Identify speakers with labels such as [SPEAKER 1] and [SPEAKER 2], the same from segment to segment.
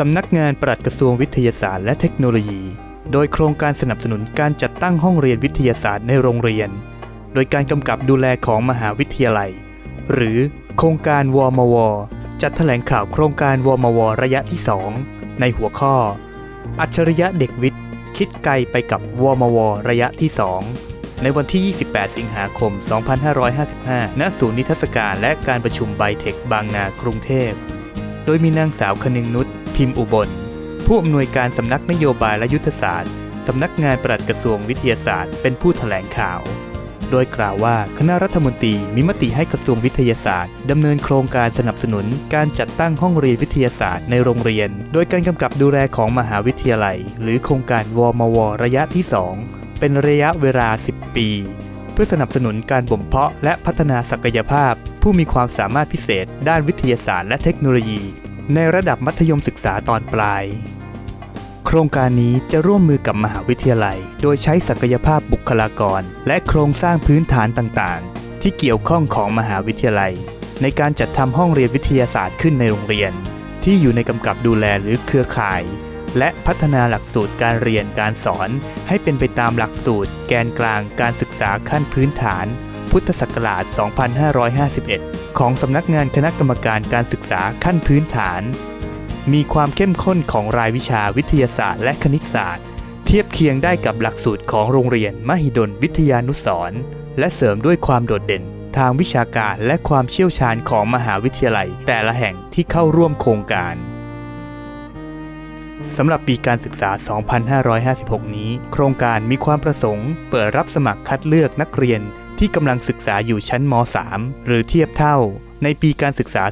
[SPEAKER 1] สำนักงานปลัดกระทรวงวิทยาศาสตร์และเทคโนโลยี โดยโครงการสนับสนุนการจัดตั้งห้องเรียนวิทยาศาสตร์ในโรงเรียน โดยการกำกับดูแลของมหาวิทยาลัย หรือโครงการวมว จัดแถลงข่าวโครงการวมว ระยะที่ 2 ในหัวข้อ อัจฉริยะเด็กวิทย์ คิดไกลไปกับวมว ระยะที่ 2 ในวันที่ 28 สิงหาคม 2555 ณ ศูนย์นิทรรศการและการประชุมไบเทคบางนากรุงเทพ โดยมีนางสาวคนึงนุช พิมพ์อุบล ผู้อำนวยการสำนักนโยบายและยุทธศาสตร์ สำนักงานปลัดกระทรวงวิทยาศาสตร์ เป็นผู้แถลงข่าว โดยกล่าวว่าคณะรัฐมนตรีมีมติให้กระทรวงวิทยาศาสตร์ดำเนินโครงการสนับสนุน การจัดตั้งห้องเรียนวิทยาศาสตร์ในโรงเรียน โดยการกำกับดูแลของมหาวิทยาลัย หรือโครงการวมว ระยะที่ 2 เป็นระยะเวลา 10 ปี เพื่อสนับสนุนการบ่มเพาะและพัฒนาศักยภาพ ผู้มีความสามารถพิเศษ ด้านวิทยาศาสตร์และเทคโนโลยี ในระดับมัธยมศึกษาตอนปลาย โครงการนี้จะร่วมมือกับมหาวิทยาลัย โดยใช้ศักยภาพบุคลากร และโครงสร้างพื้นฐานต่างๆ ที่เกี่ยวข้องของมหาวิทยาลัย ในการจัดทำห้องเรียนวิทยาศาสตร์ขึ้นในโรงเรียน ที่อยู่ในกำกับดูแลหรือเครือข่าย และพัฒนาหลักสูตรการเรียนการสอน ให้เป็นไปตามหลักสูตร แกนกลางการศึกษาขั้นพื้นฐาน พุทธศักราช 2551 ของสำนักงานคณะกรรมการการศึกษาขั้นพื้นฐาน มีความเข้มข้นของรายวิชาวิทยาศาสตร์และคณิตศาสตร์ เทียบเคียงได้กับหลักสูตรของโรงเรียนมหิดลวิทยานุสรณ์และเสริมด้วยความโดดเด่นทางวิชาการและความเชี่ยวชาญของมหาวิทยาลัย แต่ละแห่งที่เข้าร่วมโครงการสำหรับปีการศึกษา 2556 นี้ โครงการมีความประสงค์ เปิดรับสมัครคัดเลือกนักเรียน ที่กำลังศึกษาอยู่ชั้นม .3 หรือเทียบเท่า ในปีการศึกษา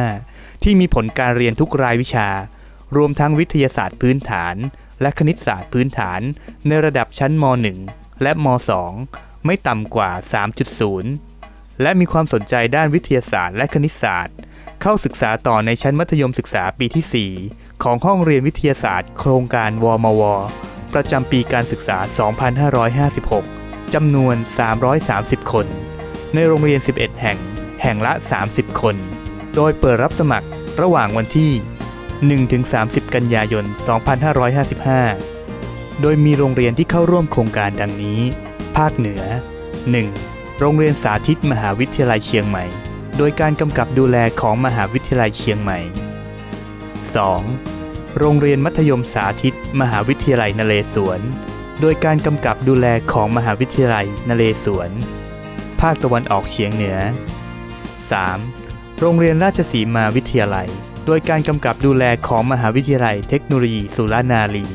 [SPEAKER 1] 2555 ที่มีผลการเรียนทุกรายวิชา รวมทั้งวิทยาศาสตร์พื้นฐาน และคณิตศาสตร์พื้นฐาน ในระดับชั้นม .1 และม .2 ไม่ต่ำกว่า 3.0 และมีความสนใจด้านวิทยาศาสตร์และคณิตศาสตร์ เข้าศึกษาต่อในชั้นมัธยมศึกษาปีที่ 4 ของห้องเรียนวิทยาศาสตร์ โครงการวมว ประจำปีการศึกษา 2556 จำนวน 330 คน ในโรงเรียน 11 แห่ง แห่งละ 30 คน โดยเปิดรับสมัครระหว่างวันที่ 1-30 กันยายน 2555 โดยมีโรงเรียนที่เข้าร่วมโครงการดังนี้ ภาคเหนือ 1. โรงเรียนสาธิตมหาวิทยาลัยเชียงใหม่ โดยการกำกับดูแลของมหาวิทยาลัยเชียงใหม่ 2. โรงเรียนมัธยมสาธิต มหาวิทยาลัยนเรศวร โดยการกำกับดูแลของมหาวิทยาลัยนเรศวร ภาคตะวันออกเฉียงเหนือ 3. โรงเรียนราชสีมาวิทยาลัย โดยการกำกับดูแลของมหาวิทยาลัยเทคโนโลยีสุรานารี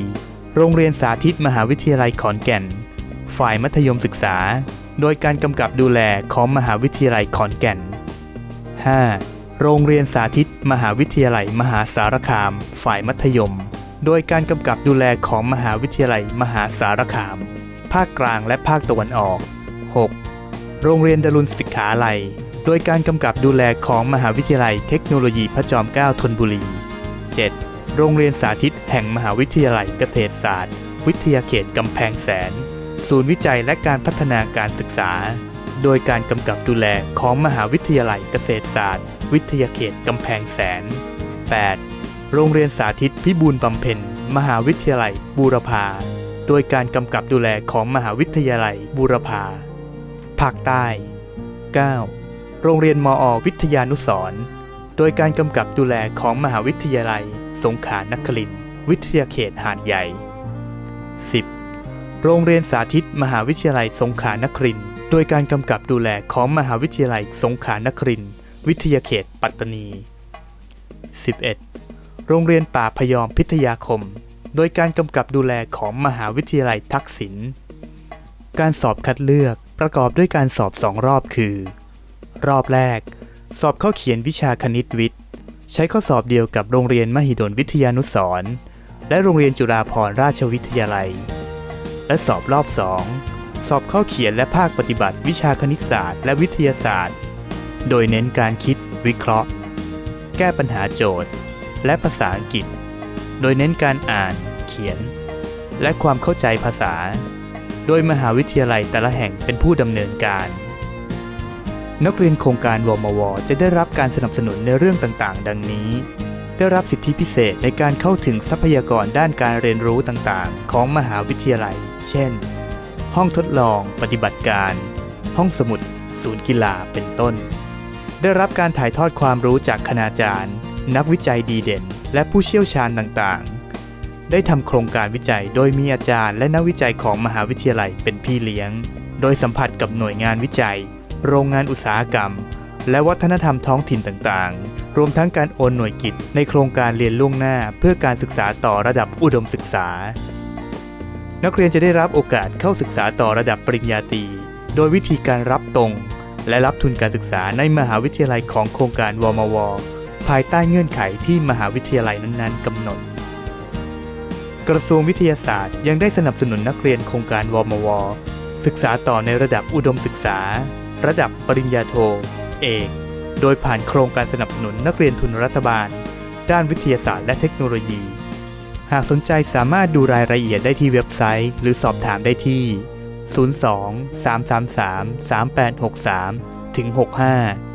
[SPEAKER 1] 4. โรงเรียนสาธิตมหาวิทยาลัยขอนแก่น ฝ่ายมัธยมศึกษา โดยการกำกับดูแลของมหาวิทยาลัยขอนแก่น 5. โรงเรียนสาธิต มหาวิทยาลัยมหาสารคาม ฝ่ายมัธยม โดยการกำกับดูแลของมหาวิทยาลัยมหาสารคาม ภาคกลางและภาคตะวันออก 6. โรงเรียนดารุณศิกขาลัย โดยการกำกับดูแลของมหาวิทยาลัยเทคโนโลยีพระจอมเกล้าธนบุรี 7. โรงเรียนสาธิตแห่งมหาวิทยาลัยเกษตรศาสตร์ วิทยาเขตกำแพงแสน ศูนย์วิจัยและการพัฒนาการศึกษา โดยการกำกับดูแลของมหาวิทยาลัยเกษตรศาสตร์ วิทยาเขตกำแพงแสน 8. โรงเรียนสาธิตพิบูลบำเพ็ญ มหาวิทยาลัย บูรพา โดยการกำกับดูแลของมหาวิทยาลัย บูรพา ภาคใต้ 9. โรงเรียนมอวิทยานุสร์โดยการกำกับดูแลของมหาวิทยาลัย สงขลานครินทร์วิทยาเขตหาดใหญ่ 10. โรงเรียนสาธิตมหาวิทยาลัยสงขลานครินทร์โดยการกำกับดูแลของมหาวิทยาลัยสงขลานครินทร์วิทยาเขตปัตตานี 11. โรงเรียนป่าพยอมพิทยาคม โดยการกำกับดูแลของมหาวิทยาลัยทักษิณ การสอบคัดเลือกประกอบด้วยการสอบสองรอบคือ รอบแรก สอบข้อเขียนวิชาคณิตวิทย์ ใช้ข้อสอบเดียวกับโรงเรียนมหิดลวิทยานุสรณ์และโรงเรียนจุฬาภรณราชวิทยาลัย และสอบรอบสองสอบข้อเขียนและภาคปฏิบัติวิชาคณิตศาสตร์และวิทยาศาสตร์ โดยเน้นการคิดวิเคราะห์ แก้ปัญหาโจทย์ และภาษาอังกฤษ โดยเน้นการอ่าน เขียน และความเข้าใจภาษา โดยมหาวิทยาลัยแต่ละแห่งเป็นผู้ดำเนินการ นักเรียนโครงการวมว จะได้รับการสนับสนุนในเรื่องต่างๆ ดังนี้ ได้รับสิทธิพิเศษในการเข้าถึงทรัพยากรด้านการเรียนรู้ต่างๆ ของมหาวิทยาลัย เช่น ห้องทดลอง ปฏิบัติการ ห้องสมุด ศูนย์กีฬา เป็นต้นได้รับการถ่ายทอดความรู้จากคณาจารย์ นักวิจัยดีเด่น และผู้เชี่ยวชาญต่างๆ ได้ทำโครงการวิจัยโดยมีอาจารย์และนักวิจัยของมหาวิทยาลัยเป็นพี่เลี้ยง โดยสัมผัสกับหน่วยงานวิจัย โรงงานอุตสาหกรรม และวัฒนธรรมท้องถิ่นต่างๆ รวมทั้งการโอนหน่วยกิจในโครงการเรียนล่วงหน้า เพื่อการศึกษาต่อระดับอุดมศึกษา นักเรียนจะได้รับโอกาสเข้าศึกษาต่อระดับปริญญาตรี โดยวิธีการรับตรง และรับทุนการศึกษาในมหาวิทยาลัยของโครงการวมว ภายใต้เงื่อนไขที่มหาวิทยาลัยนั้นๆกำหนด กระทรวงวิทยาศาสตร์ยังได้สนับสนุนนักเรียนโครงการวมว ศึกษาต่อในระดับอุดมศึกษา ระดับปริญญาโท เอก โดยผ่านโครงการสนับสนุนนักเรียนทุนรัฐบาล ด้านวิทยาศาสตร์และเทคโนโลยี หากสนใจสามารถดูรายละเอียดได้ที่เว็บไซต์ หรือสอบถามได้ที่ 02 333 3863 ถึง 65